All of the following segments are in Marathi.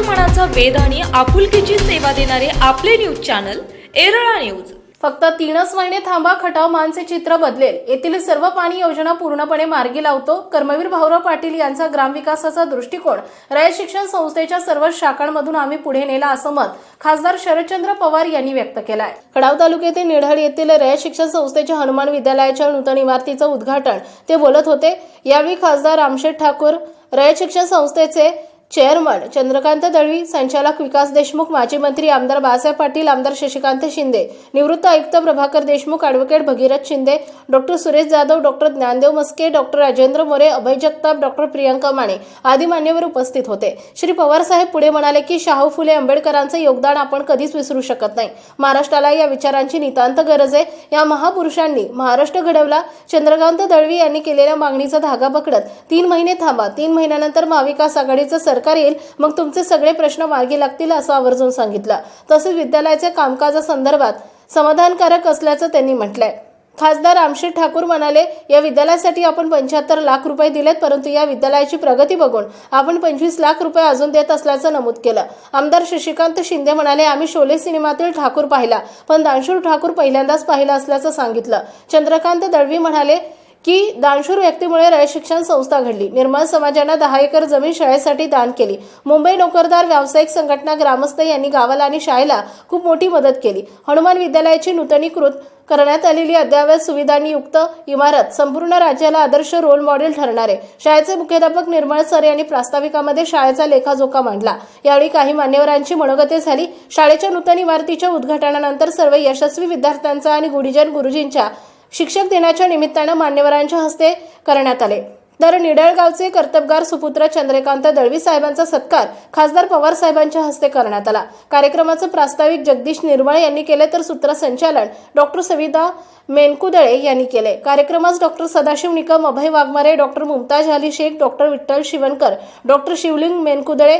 मनाचा वेध आणि आपुलकीची सेवा देणारे आपले न्यूज चॅनल एरळा न्यूज. फक्त तीनच महिने थांबा खटाव मानसे चित्र बदलेल. येथील सर्व पाणी योजना पूर्णपणे मार्गी लावतो. कर्मवीर भाऊराव पाटील यांचा ग्रामविकासाचा दृष्टिकोन. रयत शिक्षण संस्थेच्या सर्व शाखांमधून आम्ही पुढे नेला असं मत खासदार शरदचंद्र पवार यांनी व्यक्त केलं आहे खडाव तालुक्यातील निढळ येथील रयत शिक्षण संस्थेच्या हनुमान विद्यालयाच्या नूतन इमारतीचं उद्घाटन ते बोलत होते. यावेळी खासदार रामशेठ ठाकूर रयत शिक्षण संस्थेचे चेअरमन चंद्रकांत दळवी संचालक विकास देशमुख माजी मंत्री आमदार बाळासाहेब पाटील आमदार शशिकांत शिंदे निवृत्त आयुक्त Prabhakar Deshmukh advocate Bhagirath Shinde doctor Suresh Jadhav doctor Dnyandev Maske doctor Rajendra More Abhay Jagtap doctor Priyanka Mane आदी मान्यवर उपस्थित होते. श्री पवारसाहेब पुढे म्हणाले की शाहू फुले आंबेडकरांचं योगदान आपण कधीच विसरू शकत नाही. महाराष्ट्राला या विचारांची नितांत गरज आहे. या महापुरुषांनी महाराष्ट्र घडवला. चंद्रकांत दळवी यांनी केलेल्या मागणीचा धागा पकडत तीन महिने थांबा. तीन महिन्यानंतर महाविकास आघाडीचं सरकार येईल मग तुमचे सगळे प्रश्न मार्गी लागतील असं आवर्जून सांगितलं. तसेच विद्यालयाच्या कामकाजासंदर्भात समाधानकारक असल्याचं त्यांनी म्हटलंय. खासदार रामशेठ ठाकूर म्हणाले या विद्यालयासाठी आपण पंच्याहत्तर लाख रुपये दिलेत परंतु या विद्यालयाची प्रगती बघून आपण पंचवीस लाख रुपये अजून देत असल्याचं नमूद केलं. आमदार शशिकांत शिंदे म्हणाले आम्ही शोले सिनेमातील ठाकूर पाहिला पण दानशूर ठाकूर पहिल्यांदाच पाहिला असल्याचं सांगितलं. चंद्रकांत दळवी म्हणाले की दानशूर व्यक्तीमुळे रयत शिक्षण संस्था घडली. निर्मळ समाजानं दहा एकर जमीन शाळेसाठी दान केली. मुंबई नोकरदार व्यावसायिक संघटना ग्रामस्थ यांनी गावाला आणि शाळेला खूप मोठी मदत केली. हनुमान विद्यालयाची नूतनीकृत करण्यात आलेली अद्ययावत सुविधांनी युक्त इमारत संपूर्ण राज्याला आदर्श रोल मॉडेल ठरणार. आहे शाळेचे मुख्याध्यापक निर्मळ सर यांनी प्रास्ताविकामध्ये शाळेचा लेखाजोखा मांडला. यावेळी काही मान्यवरांची मनोगते झाली. शाळेच्या नूतन इमारतीच्या उद्घाटनानंतर सर्व यशस्वी विद्यार्थ्यांचा आणि गुढीजन गुरुजींच्या शिक्षक दिनाच्या निमित्तानं मान्यवरांच्या हस्ते करण्यात आले. तर निडळगावचे कर्तबगार सुपुत्र चंद्रकांत दळवी साहेबांचा सत्कार खासदार पवार साहेबांच्या हस्ते करण्यात आला. कार्यक्रमाचं प्रास्ताविक जगदीश निर्मळ यांनी केले तर सूत्रसंचालन डॉक्टर सविता मेनकुदळे यांनी केले. कार्यक्रमास doctor Sadashiv Nikam Abhay Waghmare doctor Mumtaz Ali Shaikh doctor Vitthal Shivankar doctor Shivling Menkudale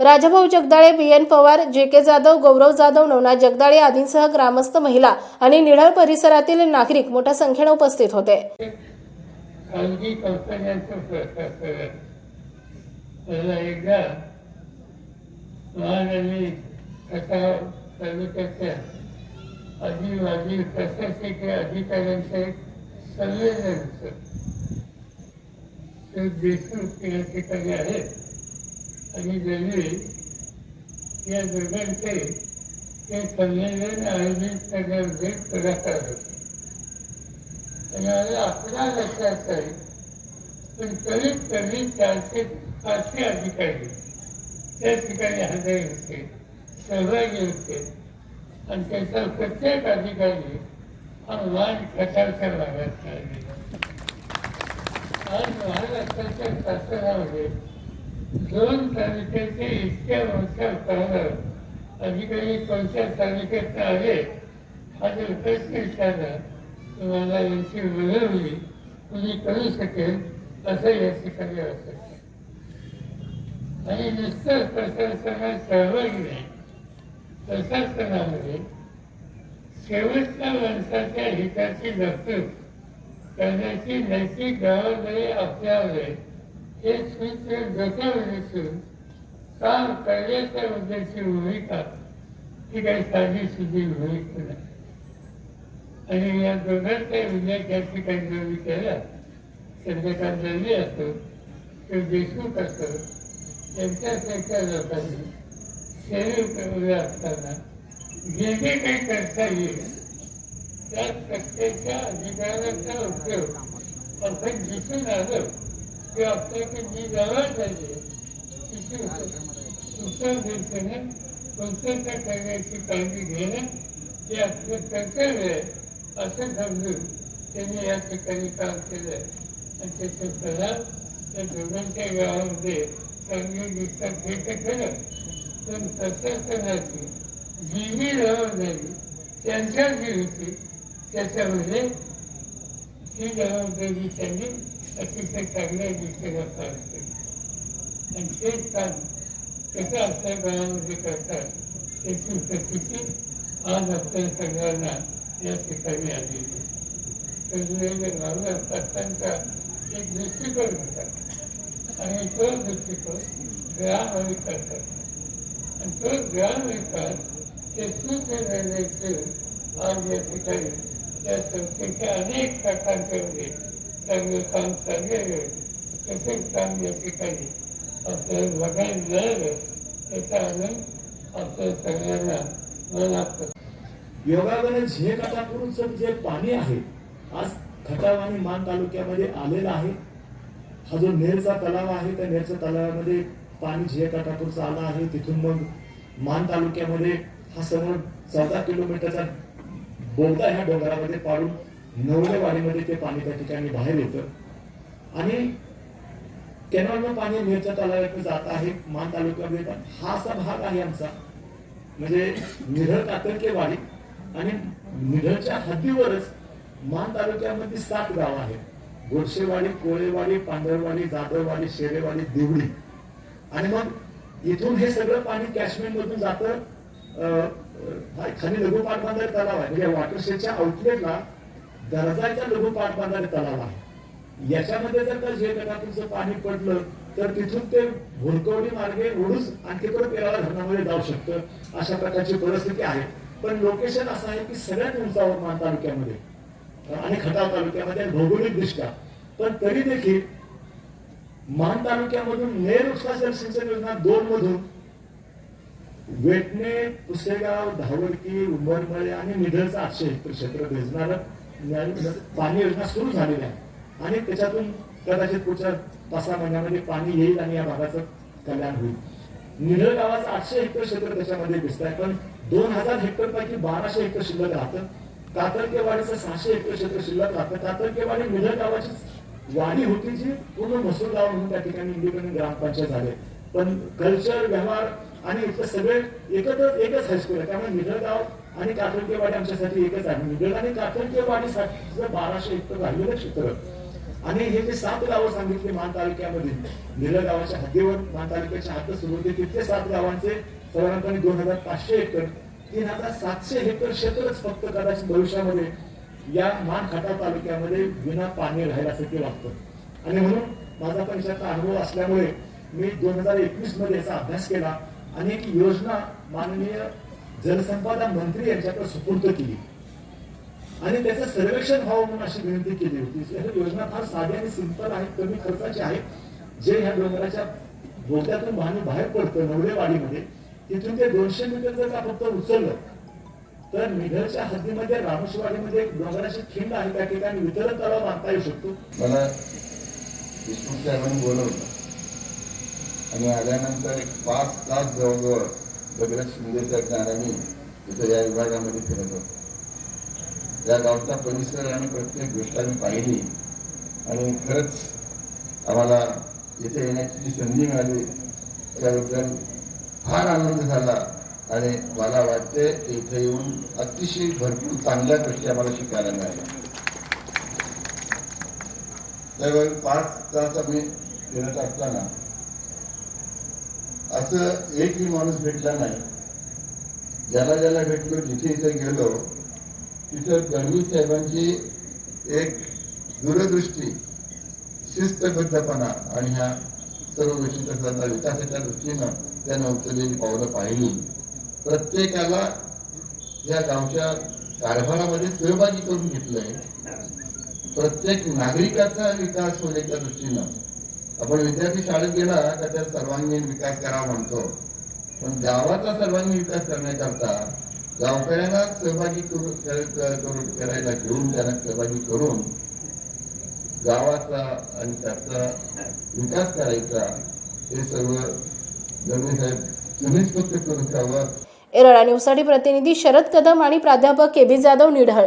Rajabhau Jagdale B N Pawar J K Jadhav गौरव जाधव नवनाथ जगदाळे आदींसह ग्रामस्थ महिला आणि निढळ परिसरातील नागरिक मोठ्या संख्येने उपस्थित होते. अधिकाऱ्यांचे आणि त्यांनी या दोघांचे ते संमेलन आयोजित करण्यामध्ये पुढाकार होते आपला लक्षात आहे पण कमीत कमी चारशे पाचशे अधिकारी त्या ठिकाणी हजर होते सहभागी होते. आणि त्याचा प्रत्येक अधिकारी हा मान कटाच्या भागात महाराष्ट्राच्या शासनामध्ये दोन तालुक्याचे इतक्या मोठ्या प्रमाणात अधिकारी कोणत्या तालुक्यात आले? हा जर प्रश्न विचारला तुम्हाला यांची मिळवली कुणी करू शकेल असं या ठिकाणी असत आणि नुसतं प्रशासनात सहभागी नाही. प्रशासनामध्ये शेवटच्या माणसाच्या हिताची दखल करण्याची नैतिक जबाबदारी आपल्यावर एक हे सूत्र डोक्यावर असून काम करण्याच्या बद्दलची भूमिका ही काही साधी सुधी भूमिका नाही. आणि या दोघांच्या विद्यार्थ्या ठिकाणी जो विचारला चंद्रकांत दळवी असो किंवा देशमुख असो त्यांच्यासारख्या लोकांनी शरीर असताना जे जे काही करता येईल त्या सत्तेच्या अधिकाराचा उपयोग. आपण दिसून आलो की आपल्याकडे जी जबाबदारी आहे तिची उत्तर दिशेने कोणत्या करण्याची काळजी घेणं हे आपलं कर्तव्य आहे असं समजून त्यांनी या ठिकाणी काम केलं आणि त्याचे प्रधान त्या दोघांच्या गावामध्ये चांगली दिसतात हे तर खरं पण प्रशासनाची जी जी जबाबदारी त्यांच्या जी होती त्याच्यामध्ये ही जबाबदारी त्यांनी अतिशय चांगल्या दिशेला पार केली आणि तेच काम कसं आपल्या गावामध्ये करतात त्याची प्रसिद्धी आज आपल्या सगळ्यांना या ठिकाणी आलेली वेगवेगळे गावला त्यांचा एक दृष्टिकोन होता आणि तो दृष्टिकोन ग्राम विकास आणि तो ग्रामविकास ते सुसंघटनेचं आज या ठिकाणी त्या संस्थेच्या अनेक शाखांच्यामध्ये चांगलं काम चाललेलं तसेच काम या ठिकाणी आपल्याला बघायला मिळालं त्याचा आनंद आपल्या सगळ्यांना मनात योगाकडे झे काटापूरचं जे पाणी आहे आज खटाव आणि मान तालुक्यामध्ये आलेला आहे. हा जो नेरचा तलाव आहे त्या नेरच्या तलावामध्ये पाणी झे काटापूरचं आला आहे तिथून मग मान तालुक्यामध्ये हा समोर चौदा किलोमीटरचा बोगदा ह्या डोंगरामध्ये पाडून नवलेवाडीमध्ये ते पाणी त्या ठिकाणी बाहेर येतं. आणि कॅनॉलनं पाणी नेरच्या तलावात जात आहे मान तालुक्यामध्ये हा असा भाग आहे आमचा. म्हणजे निढळ कातर्केवाडी आणि निढळच्या हद्दीवरच मान तालुक्यामध्ये सात गाव आहेत. गोडशेवाडी कोळेवाडी पांढरवाडी जाधववाडी शेरेवाडी देवडी आणि मग इथून हे सगळं पाणी कॅशमेंट मधून जातं अं, खाली लघु बांधर तलाव आहे. म्हणजे वॉटरशेडच्या आउटलेटला दर्जाचा लघु पाटबंधारे तलाव आहे. याच्यामध्ये जर का जे पाणी पडलं तर तिथून ते भुरकवडी मार्गे ओढूस आणखी परत पेराला धरणामध्ये जाऊ शकतं अशा प्रकारची परिस्थिती आहे. पण लोकेशन असं आहे की सगळ्यात उंचावर मान तालुक्यामध्ये आणि खटाव तालुक्यामध्ये भौगोलिक दृष्ट्या. पण तरी देखील मान तालुक्यामधून नेर उपसा जलसिंचन योजना दोन मधून वेटणे पुसेगाव धावडकी उंबरमळे आणि निधळचं आठशे हेक्टर क्षेत्र भेजणार पाणी योजना सुरू झालेली आहे. आणि त्याच्यातून कदाचित पुढच्या पाच सहा महिन्यामध्ये पाणी येईल आणि या भागाचं कल्याण होईल. निरळ गावाचं आठशे हेक्टर क्षेत्र त्याच्यामध्ये दिसत आहे पण दोन हजार हेक्टर पैकी बाराशे हेक्टर शिल्लक राहतं. कातरकेवाडीचं सहाशे हेक्टर क्षेत्र शिल्लक राहतं. कातरकेवाडी निरळ गावाची वाडी होती जी पूर्ण मसूर गाव म्हणून त्या ठिकाणी इंडिपेंडंट ग्रामपंचायत झाले. पण कल्चर व्यवहार आणि इथं सगळे एकत्रच एकच हायस्कूल आहे. त्यामुळे निरळ गाव आणि कातरकेवाडी आमच्यासाठी एकच आहे. निधळ आणि कातरकेवाडीसाठी बाराशे हेक्टर राहिलेलं क्षेत्र. आणि हे जे सात गावं सांगितले मान तालुक्यामध्ये निळ गावाच्या हद्दीवर मान तालुक्याच्या हद्द सुरू होते तिथले सात गावांचे साधारणपणे दोन हजार पाचशे हेक्टर तीन हजार सातशे हेक्टर क्षेत्रच फक्त कदाचित भविष्यामध्ये या मान खटाव तालुक्यामध्ये विना पाणी राहील असं ते लागतं आणि म्हणून माझा पण याचा अनुभव असल्यामुळे मी दोन हजार एकवीसमध्ये याचा अभ्यास केला आणि एक योजना माननीय जलसंपदा मंत्री यांच्याकडे सुपूर्द केली. आणि त्याचं सर्वेक्षण व्हावं म्हणून अशी विनंती केली होती. योजना फार साधी आणि सिंपल आहे कमी खर्चाची आहे. जे ह्या डोंगराच्या बोलत्यातून वाहन बाहेर पडतं नवलेवाडीमध्ये तिथून ते दोनशे मीटर जर का फक्त उचललं तर निघरच्या हद्दीमध्ये रामेश्ववाडीमध्ये एक डोंगराची खिंड आहे. त्या ठिकाणी वितरण तलाव बांधता येऊ शकतो. मला विष्णू साहेबांनी बोलवलं. आणि आल्यानंतर एक पाच तास जवळजवळ भगीरथ शिंदेच्या ज्ञानाने तिथं या विभागामध्ये फिरत होतो. या गावचा परिसर आणि प्रत्येक गोष्ट आम्ही पाहिली. आणि खरंच आम्हाला इथे येण्याची जी संधी मिळाली त्याबद्दल फार आनंद झाला. आणि मला वाटते इथे येऊन अतिशय भरपूर चांगल्या गोष्टी आम्हाला शिकायला मिळाल्या. त्यावेळी पाच तास आम्ही फिरत असताना असं एकही माणूस भेटला नाही. ज्याला ज्याला भेटलो जिथे इथे गेलो तिथं गणवी साहेबांची एक दूरदृष्टी शिस्तबद्धपणा आणि ह्या सर्व गोष्टी तसं विकासाच्या दृष्टीनं त्यानं उचललेली पावलं पाहिली. प्रत्येकाला या गावच्या कारभारामध्ये सहभागी करून घेतलंय. प्रत्येक नागरिकाचा विकास होण्याच्या दृष्टीनं आपण विद्यार्थी शाळेत गेला का त्या सर्वांगीण विकास करावा म्हणतो. पण गावाचा सर्वांगीण विकास करण्याकरता गावकऱ्यांना सहभागी करून करायला घेऊन त्यांना सहभागी करून गावाचा आणि त्याचा विकास करायचा हे सर्व दळवे साहेब तुम्हीच फक्त करून द्यावं एरळा न्यूजसाठी प्रतिनिधी शरद कदम आणि प्राध्यापक के बी जाधव निढळ.